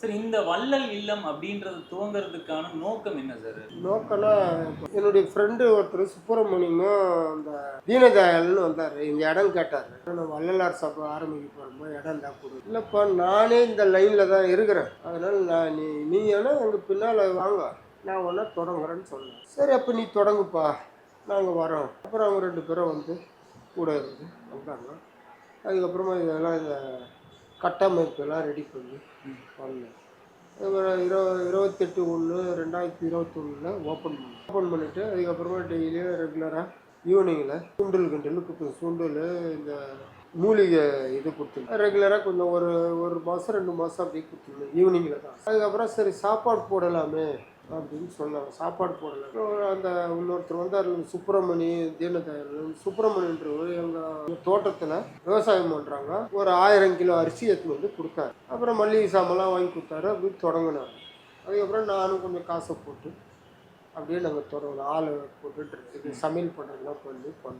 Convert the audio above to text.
Sir இந்த வள்ளல் இல்லம் அப்படின்றது துவங்குறதுக்கான நோக்கம் என்ன சார் நோக்கம்னா என்னுடைய ஃப்ரெண்டு ஒருத்தர் சுப்பிரமணியமும் அந்த தீனதயாள்னு வந்தார். இந்த இடம் கேட்டார். நான் வள்ளலார் சபை ஆரம்பிக்க போகிறோமோ இடம் தான் கொடு இல்லைப்பா நானே இந்த லைனில் தான் இருக்கிறேன். அதனால் நான் நீ நீ வேணால் எங்கள் பின்னால் வாங்க. நான் ஒன்றா தொடங்குறேன்னு சொன்னேன். சரி அப்போ நீ தொடங்குப்பா. நாங்கள் வரோம். அப்புறம் அவங்க ரெண்டு பேரும் வந்து கூட இருந்து வந்தாங்க. அதுக்கப்புறமா இதெல்லாம் இந்த கட்டமைப்பெல்லாம் ரெடி பண்ணி பண்ணேன். அப்புறம் இரு இருபத்தெட்டு ஒன்று ரெண்டாயிரத்தி இருபத்தொன்னில் ஓப்பன் பண்ணேன். ஓப்பன் பண்ணிவிட்டு அதுக்கப்புறமா டெய்லியும் ரெகுலராக ஈவினிங்கில் சுண்டல் கிண்டல் கொடுத்து சுண்டல் இந்த மூலிகை இது கொடுத்துருந்தேன். ரெகுலராக கொஞ்சம் ஒரு ஒரு மாதம் ரெண்டு மாதம் அப்படியே கொடுத்துருந்தேன் ஈவினிங்கில் தான். அதுக்கப்புறம் சரி சாப்பாடு போடலாமே. அப்படின்னு சொன்னாங்க. சாப்பாடு போடல. அந்த இன்னொருத்தர் வந்தார் சுப்பிரமணி தீனதயாளன். சுப்பிரமணின்றவர் எங்கள் தோட்டத்தில் விவசாயம் பண்ணுறாங்க ஒரு ஆயிரம் கிலோ அரிசி எடுத்துன்னு வந்து கொடுத்தாரு. அப்புறம் மல்லிகை சாமான்லாம் வாங்கி கொடுத்தாரு அப்படி தொடங்கினார். அதுக்கப்புறம் நானும் கொஞ்சம் காசை போட்டு அப்படியே நாங்கள் தொடங்கணும் ஆள் போட்டுட்டு சமையல் பண்ணுறதுலாம் பண்ணி பண்ணோம்.